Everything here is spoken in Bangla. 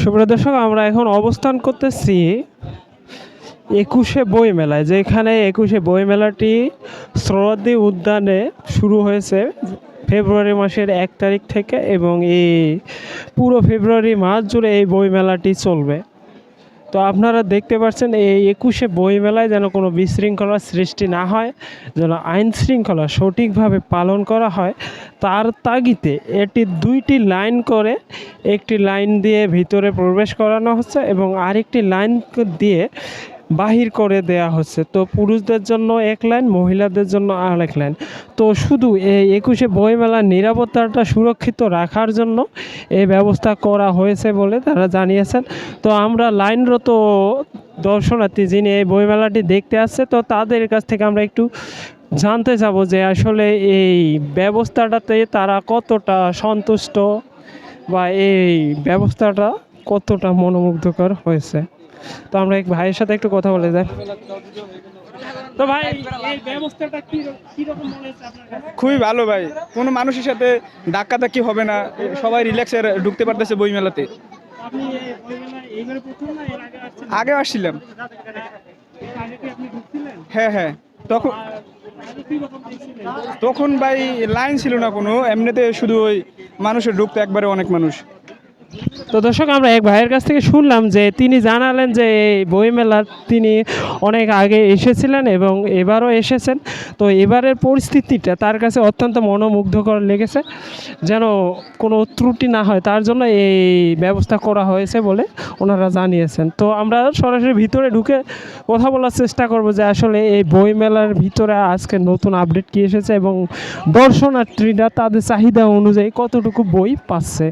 সুপ্রিয় দর্শক, আমরা এখন অবস্থান করতেছি একুশে বই মেলায় যেখানে একুশে বই মেলাটি সরোয়ার্দী উদ্যানে শুরু হয়েছে ফেব্রুয়ারি মাসের এক তারিখ থেকে এবং এই পুরো ফেব্রুয়ারি মাস জুড়ে এই বই মেলাটি চলবে। তো আপনারা দেখতে পাচ্ছেন এই একুশে বইমেলায় যেন কোনো বিশৃঙ্খলার সৃষ্টি না হয়, যেন আইন শৃঙ্খলা সঠিকভাবে পালন করা হয়। তার তাগিতে এটি দুইটি লাইন করে, একটি লাইন দিয়ে ভিতরে প্রবেশ করানো হচ্ছে এবং আরেকটি লাইন দিয়ে বাহির করে দেয়া হচ্ছে। তো পুরুষদের জন্য এক লাইন, মহিলাদের জন্য আরেক লাইন। তো শুধু এই একুশে বইমেলার নিরাপত্তাটা সুরক্ষিত রাখার জন্য এই ব্যবস্থা করা হয়েছে বলে তারা জানিয়েছেন। তো আমরা লাইনরত দর্শনার্থী যিনি এই বইমেলাটি দেখতে আসছে, তো তাদের কাছ থেকে আমরা একটু জানতে যাব যে আসলে এই ব্যবস্থাটাতে তারা কতটা সন্তুষ্ট বা এই ব্যবস্থাটা কতটা মনোমুগ্ধকর হয়েছে। তো আমরা এক ভাইয়ের সাথে একটু কথা বলে যাই। তো ভাই এই ব্যবস্থাটা কি কীরকম মনে হচ্ছে আপনার কাছে? খুবই ভালো ভাই। কোনো মানুষের সাথে ধাক্কাধাক্কি হবে না। সবাই রিল্যাক্সে ঢুকতে পারতেছে বই মেলাতে আপনি এই বইমেলায় এইবারে প্রথম না এর আগে আসছেন? আগে আসছিলাম। এর আগে কি আপনি ঢুকছিলেন? হ্যাঁ হ্যাঁ। তখন কি রকম তখন ভাই লাইন ছিল না কোনো। এমনিতে শুধু ওই মানুষের ঢুকতে একবারে অনেক মানুষ। তো দর্শক, আমরা এক ভাইয়ের কাছ থেকে শুনলাম যে তিনি জানালেন যে এই বইমেলা তিনি অনেক আগে এসেছিলেন এবং এবারও এসেছেন। তো এবারের পরিস্থিতিটা তার কাছে অত্যন্ত মনোমুগ্ধকর লেগেছে, যেন কোনো ত্রুটি না হয়। তার জন্য এই ব্যবস্থা করা হয়েছে বলে ওনারা জানিয়েছেন। তো আমরা সরাসরি ভিতরে ঢুকে কথা বলার চেষ্টা করব যে আসলে এই বইমেলার ভিতরে আজকে নতুন আপডেট কী এসেছে এবং দর্শনার্থীরা তাদের চাহিদা অনুযায়ী কতটুকু বই পাচ্ছে।